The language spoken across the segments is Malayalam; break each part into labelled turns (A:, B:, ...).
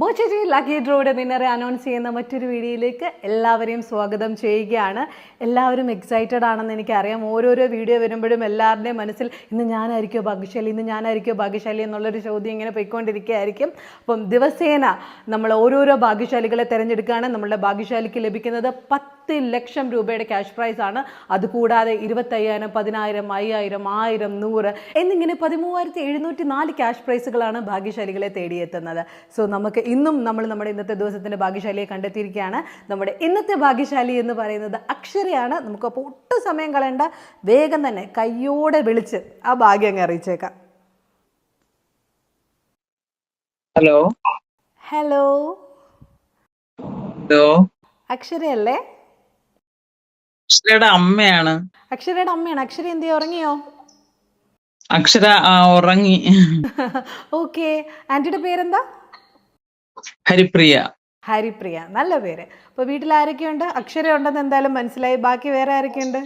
A: ബോച്ചേജി ലക്കി ഡ്രോയുടെ വിന്നറെ അനൗൺസ് ചെയ്യുന്ന മറ്റൊരു വീഡിയോയിലേക്ക് എല്ലാവരെയും സ്വാഗതം ചെയ്യുകയാണ്. എല്ലാവരും എക്സൈറ്റഡ് ആണെന്ന് എനിക്കറിയാം. ഓരോരോ വീഡിയോ വരുമ്പോഴും എല്ലാവരുടെയും മനസ്സിൽ ഇന്ന് ഞാനായിരിക്കുമോ ഭാഗ്യശാലി ഇന്ന് ഞാനായിരിക്കുമോ ഭാഗ്യശാലി എന്നുള്ളൊരു ചോദ്യം ഇങ്ങനെ പോയിക്കൊണ്ടിരിക്കുകയായിരിക്കും. അപ്പം ദിവസേന നമ്മൾ ഓരോരോ ഭാഗ്യശാലികളെ തിരഞ്ഞെടുക്കുകയാണ്. നമ്മളുടെ ഭാഗ്യശാലിക്ക് ലഭിക്കുന്നത് പത്ത് ലക്ഷം രൂപയുടെ ക്യാഷ് പ്രൈസ് ആണ്. അതുകൂടാതെ ഇരുപത്തയ്യായിരം പതിനായിരം അയ്യായിരം ആയിരം നൂറ് എന്നിങ്ങനെ പതിമൂവായിരത്തി എഴുന്നൂറ്റി നാല് ക്യാഷ് പ്രൈസുകളാണ് ഭാഗ്യശാലികളെ തേടിയെത്തുന്നത്. സോ നമുക്ക് ഇന്നും നമ്മൾ നമ്മുടെ ഇന്നത്തെ ദിവസത്തിന്റെ ഭാഗ്യശാലിയെ കണ്ടെത്തിയിരിക്കുകയാണ്. നമ്മുടെ ഇന്നത്തെ ഭാഗ്യശാലി എന്ന് പറയുന്നത് അക്ഷരയാണ്. നമുക്കപ്പോൾ ഒട്ടും സമയം കളയണ്ട. വേഗം തന്നെ കയ്യോടെ വിളിച്ച് ആ ഭാഗ്യം അങ്ങ് അറിയിച്ചേക്കാം.
B: ഹലോ
A: ഹലോ
B: ഹലോ
A: അക്ഷരയല്ലേ?
B: അക്ഷരയുടെ അമ്മയാണ്.
A: അക്ഷരയുടെ അമ്മയാണ്. അക്ഷര എന്ത് ഉറങ്ങിയോ?
B: അക്ഷര ഉറങ്ങി.
A: ഓക്കെ ആന്റിയുടെ പേരെന്താ?
B: ഹരിപ്രിയ.
A: ഹരിപ്രിയ. നല്ല പേര്. അപ്പൊ വീട്ടിൽ ആരൊക്കെയുണ്ട്? അക്ഷര ഉണ്ടെന്ന് എന്തായാലും മനസ്സിലായി. ബാക്കി വേറെ ആരൊക്കെയുണ്ട്?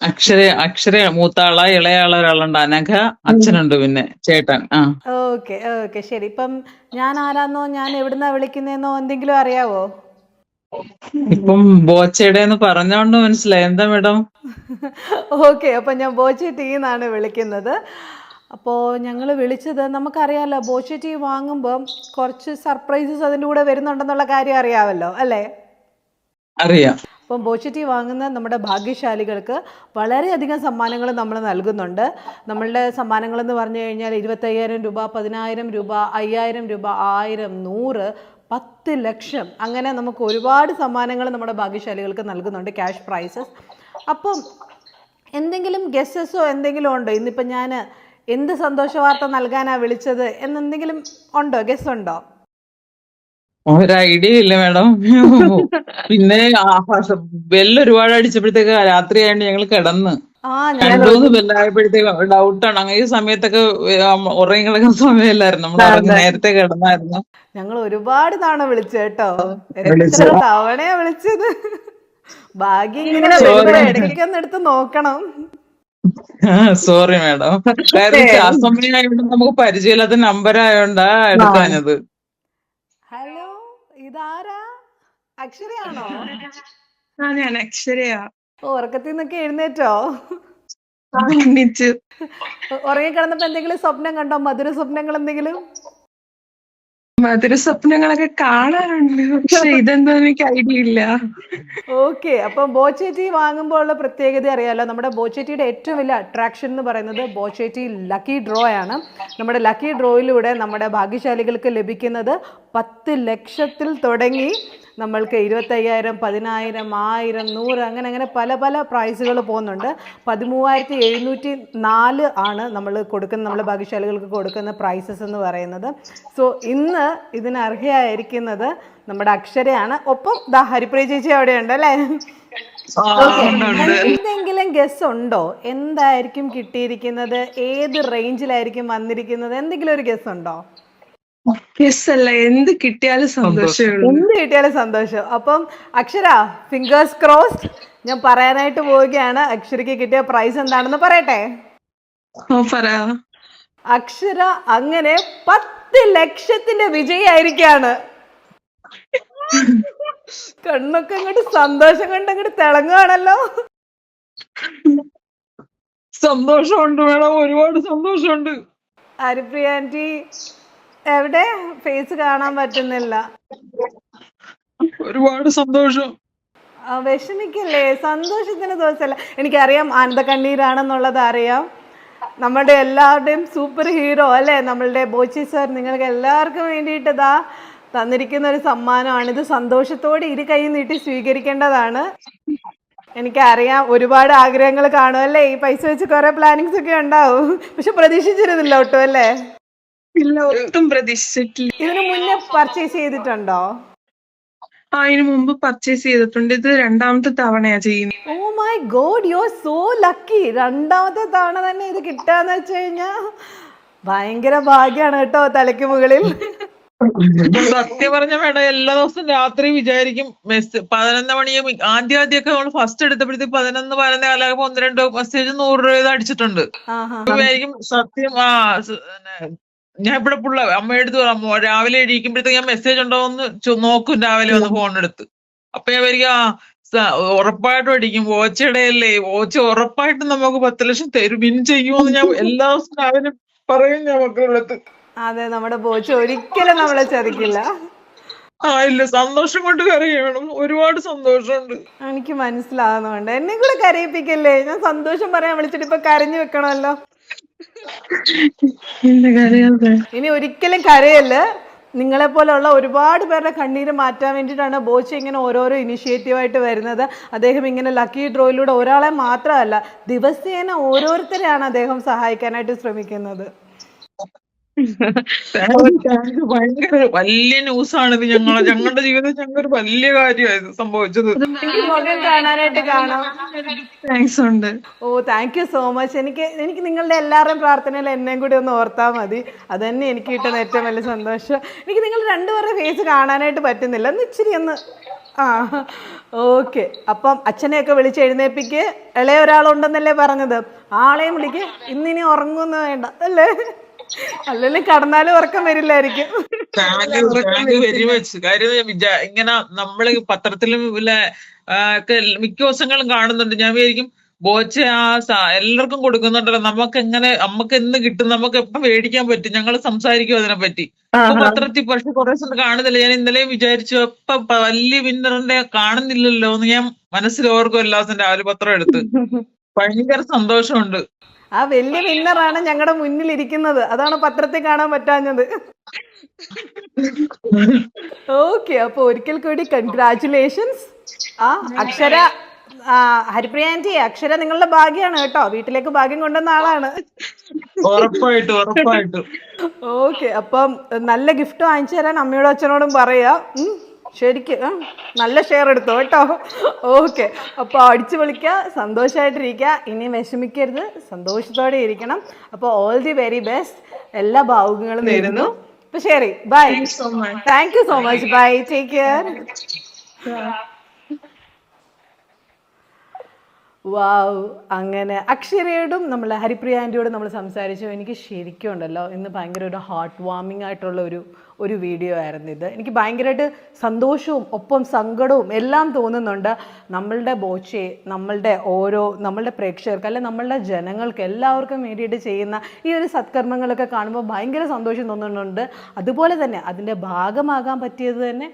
B: അക്ഷര അക്ഷര മൂത്താള ഇളയാള ഒരാളുണ്ട്. അനഘ അച്ഛനുണ്ട് പിന്നെ. ചേട്ടൻ ആ.
A: ഓക്കെ ഓക്കെ ശരി. ഇപ്പം ഞാൻ ആരാന്നോ? ഞാൻ എവിടുന്നാ വിളിക്കുന്നതെന്നോ എന്തെങ്കിലും അറിയാവോ?
B: ഇപ്പം ബോച്ചയുടെ എന്ന് പറഞ്ഞോണ്ട് മനസ്സിലായി. എന്താ മേഡം?
A: ഓക്കെ അപ്പൊ ഞാൻ ബോച്ച ടീന്നാണ് വിളിക്കുന്നത്. അപ്പോൾ ഞങ്ങൾ വിളിച്ചത് നമുക്കറിയാമല്ലോ ബോച്ച ടീ വാങ്ങുമ്പോൾ കുറച്ച് സർപ്രൈസസ് അതിന്റെ കൂടെ വരുന്നുണ്ടെന്നുള്ള കാര്യം അറിയാമല്ലോ അല്ലേ?
B: അറിയാം.
A: അപ്പം ബോച്ചറ്റി വാങ്ങുന്ന നമ്മുടെ ഭാഗ്യശാലികൾക്ക് വളരെയധികം സമ്മാനങ്ങൾ നമ്മൾ നൽകുന്നുണ്ട്. നമ്മളുടെ സമ്മാനങ്ങൾ എന്ന് പറഞ്ഞു കഴിഞ്ഞാൽ ഇരുപത്തയ്യായിരം രൂപ പതിനായിരം രൂപ അയ്യായിരം രൂപ ആയിരം നൂറ് പത്ത് ലക്ഷം അങ്ങനെ നമുക്ക് ഒരുപാട് സമ്മാനങ്ങൾ നമ്മുടെ ഭാഗ്യശാലികൾക്ക് നൽകുന്നുണ്ട് ക്യാഷ് പ്രൈസസ്. അപ്പം എന്തെങ്കിലും ഗസ്സസോ എന്തെങ്കിലും ഉണ്ടോ? ഇന്നിപ്പം ഞാൻ എന്ത് സന്തോഷവാർത്ത നൽകാനാണ് വിളിച്ചത്? എന്നെന്തെങ്കിലും ഉണ്ടോ? ഗസ് ഉണ്ടോ
B: ഒരു ഐഡിയ ഇല്ല മാഡം പിന്നെ ബെല്ല് ഒരുപാട് അടിച്ചപ്പോഴത്തേക്ക് രാത്രിയായിട്ട് ഞങ്ങൾ കിടന്ന്. മൂന്ന് ബെല്ലായപ്പോഴത്തേക്ക് ഡൗട്ടാണ് അങ്ങനെ ഈ സമയത്തൊക്കെ ഉറങ്ങി കിടക്കുന്ന സമയമല്ലായിരുന്നു നമ്മൾ ഉറങ്ങി നേരത്തെ കിടന്നായിരുന്നു.
A: ഞങ്ങൾ ഒരുപാട് തവണ വിളിച്ചു കേട്ടോ. തവണയാ വിളിച്ചത്? ഭാഗ്യം ഇങ്ങനെ എടുത്ത് നോക്കണം.
B: സോറി മാഡം ആ സമയമായോണ്ട് നമുക്ക് പരിചയമില്ലാത്ത നമ്പർ ആയോണ്ടാ എടുക്കാഞ്ഞത്
A: ഹലോ ഇതാരാ? അക്ഷരയാണോ?
C: ആ ഞാൻ അക്ഷരയാ.
A: ഉറക്കത്തിൽ നിന്നൊക്കെ എഴുന്നേറ്റോ?
C: ഉറങ്ങി
A: ഉറങ്ങിക്കിടന്നപ്പോ എന്തെങ്കിലും സ്വപ്നം കണ്ടോ? മധുര സ്വപ്നങ്ങൾ എന്തെങ്കിലും?
C: മധുര സ്വപ്നങ്ങളൊക്കെ കാണാറുണ്ട്. പക്ഷെ ഇതെന്താ എനിക്ക് ഐഡിയ ഇല്ല.
A: ഓക്കെ അപ്പൊ ബോച്ചേറ്റി വാങ്ങുമ്പോൾ ഉള്ള പ്രത്യേകത അറിയാലോ. നമ്മുടെ ബോച്ചേറ്റിയുടെ ഏറ്റവും വലിയ അട്രാക്ഷൻ എന്ന് പറയുന്നത് ബോച്ചേറ്റി ലക്കി ഡ്രോ ആണ്. നമ്മുടെ ലക്കി ഡ്രോയിലൂടെ നമ്മുടെ ഭാഗ്യശാലികൾക്ക് ലഭിക്കുന്നത് പത്ത് ലക്ഷത്തിൽ തുടങ്ങി നമ്മൾക്ക് ഇരുപത്തയ്യായിരം പതിനായിരം ആയിരം നൂറ് അങ്ങനെ അങ്ങനെ പല പല പ്രൈസുകൾ പോകുന്നുണ്ട്. പതിമൂവായിരത്തി എഴുന്നൂറ്റി നാല് ആണ് നമ്മൾ കൊടുക്കുന്ന നമ്മൾ ഭാഗ്യശാലികൾക്ക് കൊടുക്കുന്ന പ്രൈസസ് എന്ന് പറയുന്നത്. സോ ഇന്ന് ഇതിന് അർഹയായിരിക്കുന്നത് നമ്മുടെ അക്ഷരയാണ്. ഒപ്പം ദാ ഹരിപ്രിയ ചേച്ചി അവിടെ ഉണ്ട് അല്ലേ എന്തെങ്കിലും ഗസ് ഉണ്ടോ? എന്തായിരിക്കും കിട്ടിയിരിക്കുന്നത്? ഏത് റേഞ്ചിലായിരിക്കും വന്നിരിക്കുന്നത്? എന്തെങ്കിലും ഒരു ഗസ് ഉണ്ടോ?
C: അല്ല എന്ത് കിട്ടിയാലും സന്തോഷം.
A: എന്ത് കിട്ടിയാലും സന്തോഷം. അപ്പം അക്ഷര ഫിംഗേഴ്സ് ക്രോസ്ഡ് ഞാൻ പറയാനായിട്ട് പോവുകയാണ്. അക്ഷരയ്ക്ക് കിട്ടിയ പ്രൈസ് എന്താണെന്ന് പറയട്ടെ?
C: ഓ പറ.
A: അക്ഷര അങ്ങനെ പത്ത് ലക്ഷത്തിന്റെ വിജയായിരിക്കാണ് കണ്ണൊക്കെ അങ്ങോട്ട് സന്തോഷം കണ്ട് അങ്ങോട്ട് തിളങ്ങുകയാണല്ലോ
B: സന്തോഷമുണ്ട് മേഡം. ഒരുപാട് സന്തോഷമുണ്ട്.
A: ഹരിപ്രിയ ആന്റി എവിടെ? ഫേസ് കാണാൻ പറ്റുന്നില്ല.
B: ഒരുപാട് സന്തോഷം.
A: വിഷമിക്കല്ലേ? സന്തോഷത്തിന് ദിവസമല്ല എനിക്കറിയാം ആനന്ദ കണ്ണീരാണെന്നുള്ളത് അറിയാം. നമ്മുടെ എല്ലാവരുടെയും സൂപ്പർ ഹീറോ അല്ലേ? നമ്മളുടെ ബോച്ചി സാർ നിങ്ങൾക്ക് എല്ലാവർക്കും വേണ്ടിയിട്ട് ഇതാ തന്നിരിക്കുന്ന ഒരു സമ്മാനമാണ്. ഇത് സന്തോഷത്തോടെ ഇരു കൈ നീട്ടി സ്വീകരിക്കേണ്ടതാണ്. എനിക്കറിയാം ഒരുപാട് ആഗ്രഹങ്ങൾ കാണും അല്ലേ? ഈ പൈസ വെച്ച് കുറെ പ്ലാനിങ്സ് ഒക്കെ ഉണ്ടാവും. പക്ഷെ പ്രതീക്ഷിച്ചിരുന്നില്ല ഒട്ടും അല്ലേ?
C: ഇല്ല ഒട്ടും പ്രതീക്ഷിച്ചിട്ടില്ല.
A: ഇതിനു മുന്നേ പർച്ചേസ് ചെയ്തിട്ടുണ്ടോ?
C: ആ, അതിന് മുമ്പ് പർച്ചേസ് ചെയ്തിട്ടുണ്ട്. ഇത് രണ്ടാമത്തെ തവണയാ ചെയ്യുന്നത്.
A: ഓ my God you are so lucky രണ്ടാമത്തെ തവണ തന്നെ ഇത് കിട്ടാന്ന് വെച്ച് കഴിഞ്ഞാ ഭയങ്കര ഭാഗ്യാണ് കേട്ടോ തലയ്ക്ക് മുകളിൽ.
B: സത്യം പറഞ്ഞ മേഡം എല്ലാ ദിവസവും രാത്രി വിചാരിക്കും മെസ്സേജ് പതിനൊന്ന് മണിയും ആദ്യം ആദ്യമൊക്കെ നമ്മൾ ഫസ്റ്റ് എടുത്തപ്പോഴത്തേക്ക് പതിനൊന്ന് പതിനൊന്ന് കാലാകുമ്പോ ഒന്ന് രണ്ട് മെസ്സേജ് നൂറ് രൂപ അടിച്ചിട്ടുണ്ട്. വിചാരിക്കും സത്യം ആ ഞാൻ ഇവിടെ പുള്ള അമ്മയുടെ അടുത്ത് പറയാം "മോ- രാവിലെ എണീക്കുമ്പോഴത്തേക്ക് ഞാൻ മെസ്സേജ് ഉണ്ടോ എന്ന് നോക്കും രാവിലെ വന്ന് ഫോൺ എടുത്ത്. അപ്പൊ ഞാൻ വരിക ഉറപ്പായിട്ടും അടിക്കും വോച്ചയുടെയല്ലേ വോച്ച ഉറപ്പായിട്ടും നമുക്ക് പത്ത് ലക്ഷം തരും. വിൻ ചെയ്യുമെന്ന് ഞാൻ എല്ലാ ദിവസവും രാവിലെ പറയും ഞാൻ മക്കളുടെ അടുത്ത്.
A: അതെ നമ്മുടെ ബോച്ച് ഒരിക്കലും നമ്മളെ ചതിക്കില്ല
B: ആ ഇല്ല സന്തോഷം കൊണ്ട് കരയണം ഒരുപാട് സന്തോഷമുണ്ട്.
A: എനിക്ക് മനസ്സിലാകുന്നുണ്ട് എന്നെ കൂടെ കരയിപ്പിക്കല്ലേ? ഞാൻ സന്തോഷം പറയാൻ വിളിച്ചിട്ട് ഇപ്പൊ കരഞ്ഞു വെക്കണമല്ലോ. ഇനി ഒരിക്കലും കരയല്ല്? നിങ്ങളെ പോലെയുള്ള ഒരുപാട് പേരുടെ കണ്ണീര് മാറ്റാൻ വേണ്ടിയിട്ടാണ് ബോച്ച ഇങ്ങനെ ഓരോരോ ഇനിഷ്യേറ്റീവ് ആയിട്ട് വരുന്നത്. അദ്ദേഹം ഇങ്ങനെ ലക്കി ഡ്രോയിലൂടെ ഒരാളെ മാത്രമല്ല ദിവസേന ഓരോരുത്തരെയാണ് അദ്ദേഹം സഹായിക്കാനായിട്ട് ശ്രമിക്കുന്നത്.
B: ഭയങ്കര വലിയ ന്യൂസാണ് ഇത് ഞങ്ങളെ ഞങ്ങളുടെ ജീവിതത്തിൽ ഞങ്ങൾക്ക് വലിയ കാര്യമായിരുന്നു സംഭവിച്ചത്.
A: കാണാനായിട്ട് കാണാം.
C: താങ്ക്സ് ഉണ്ട്.
A: Oh thank you so much എനിക്ക് എനിക്ക് നിങ്ങളുടെ എല്ലാവരുടെയും പ്രാർത്ഥനയിൽ എന്നെയും കൂടി ഒന്ന് ഓർത്താൽ മതി. അതന്നെ എനിക്ക് കിട്ടുന്ന ഏറ്റവും വലിയ സന്തോഷം. എനിക്ക് നിങ്ങൾ രണ്ടുപേരുടെ ഫേസ് കാണാനായിട്ട് പറ്റുന്നില്ല. ഒന്ന് ഇച്ചിരി ഒന്ന് ആ ഓക്കെ അപ്പം അച്ഛനെയൊക്കെ വിളിച്ച് എഴുന്നേപ്പിക്ക്. ഇളയ ഒരാളുണ്ടെന്നല്ലേ പറഞ്ഞത്. ആളെയും വിളിക്ക്. ഇന്നിനി ഉറങ്ങുമെന്ന് വേണ്ട. അല്ലേ? അല്ലെങ്കിൽ കടന്നാലും ഉറക്കം വരില്ലായിരിക്കും.
B: വെരി മച്ച് കാര്യം ഇങ്ങനെ നമ്മൾ പത്രത്തിലും മിക്ക ദിവസങ്ങളും കാണുന്നുണ്ട്. ഞാൻ വിചാരിക്കും ബോച്ച ആ എല്ലാവർക്കും കൊടുക്കുന്നുണ്ടല്ലോ. നമുക്ക് എങ്ങനെ നമുക്ക് എന്ന് കിട്ടും? നമുക്ക് എപ്പം മേടിക്കാൻ പറ്റും? ഞങ്ങൾ സംസാരിക്കും അതിനെ പറ്റി പത്രത്തിൽ പക്ഷെ കുറെ കാണുന്നില്ല. ഞാൻ ഇന്നലെയും വിചാരിച്ചു ഇപ്പൊ വലിയ വിന്നറിന്റെ കാണുന്നില്ലല്ലോ എന്ന് ഞാൻ മനസ്സിൽ ഓർക്കും എല്ലാ ദിവസം രാവിലെ പത്രം എടുത്ത്. ഭയങ്കര സന്തോഷമുണ്ട്.
A: ആ വലിയ വിന്നറാണ് ഞങ്ങളുടെ മുന്നിൽ ഇരിക്കുന്നത് അതാണ് പത്രത്തിൽ കാണാൻ പറ്റാഞ്ഞത്. ഓക്കെ അപ്പൊ ഒരിക്കൽ കൂടി കൺഗ്രാചുലേഷൻസ്. ആ അക്ഷര ആ ഹരിപ്രിയ ആന്റി അക്ഷര നിങ്ങളുടെ ഭാഗ്യാണ് കേട്ടോ. വീട്ടിലേക്ക് ഭാഗ്യം കൊണ്ടുവന്ന ആളാണ്.
B: ഉറപ്പായിട്ടും ഉറപ്പായിട്ടും.
A: ഓക്കെ അപ്പം നല്ല ഗിഫ്റ്റ് വാങ്ങിച്ചു തരാൻ അമ്മയോടും അച്ഛനോടും പറയാ. ശരിക്ക് നല്ല ഷെയർ എടുത്തോ കേട്ടോ. ഓക്കെ അപ്പോൾ അടിച്ചു വിളിക്കുക സന്തോഷമായിട്ടിരിക്കുക ഇനി വിഷമിക്കരുത് സന്തോഷത്തോടെ ഇരിക്കണം. അപ്പോൾ ഓൾ ദി വെരി ബെസ്റ്റ് എല്ലാ ഭാവുകങ്ങളും നേരുന്നു. അപ്പോൾ ശരി bye
C: so much.
A: Thank you so much bye take care wow അങ്ങനെ. അക്ഷരയോടും നമ്മൾ ഹരിപ്രിയ ആന്റിയോടും നമ്മൾ സംസാരിച്ചു. എനിക്ക് ശരിക്കും ഉണ്ടല്ലോ ഇന്ന് ഭയങ്കര ഒരു ഹാർട്ട് വാമിംഗ് ആയിട്ടുള്ള ഒരു ഒരു വീഡിയോ ആയിരുന്നു ഇത്. എനിക്ക് ഭയങ്കരമായിട്ട് സന്തോഷവും ഒപ്പം സങ്കടവും എല്ലാം തോന്നുന്നുണ്ട്. നമ്മളുടെ ബോച്ചയെ നമ്മളുടെ ഓരോ നമ്മളുടെ പ്രേക്ഷകർക്ക് അല്ലെ നമ്മളുടെ ജനങ്ങൾക്ക് എല്ലാവർക്കും വേണ്ടിയിട്ട് ചെയ്യുന്ന ഈ ഒരു സത്കർമ്മങ്ങളൊക്കെ കാണുമ്പോൾ ഭയങ്കര സന്തോഷം തോന്നുന്നുണ്ട്. അതുപോലെ തന്നെ അതിന്റെ ഭാഗമാകാൻ പറ്റിയത് തന്നെ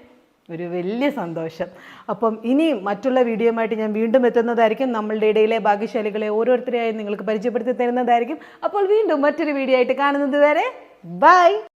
A: ഒരു വലിയ സന്തോഷം. അപ്പം ഇനിയും മറ്റുള്ള വീഡിയോയുമായിട്ട് ഞാൻ വീണ്ടും എത്തുന്നതായിരിക്കും. നമ്മളുടെ ഇടയിലെ ഭാഗ്യശാലികളെ ഓരോരുത്തരെയായി നിങ്ങൾക്ക് പരിചയപ്പെടുത്തി തരുന്നതായിരിക്കും. അപ്പോൾ വീണ്ടും മറ്റൊരു വീഡിയോ ആയിട്ട് കാണുന്നത് വരെ ബൈ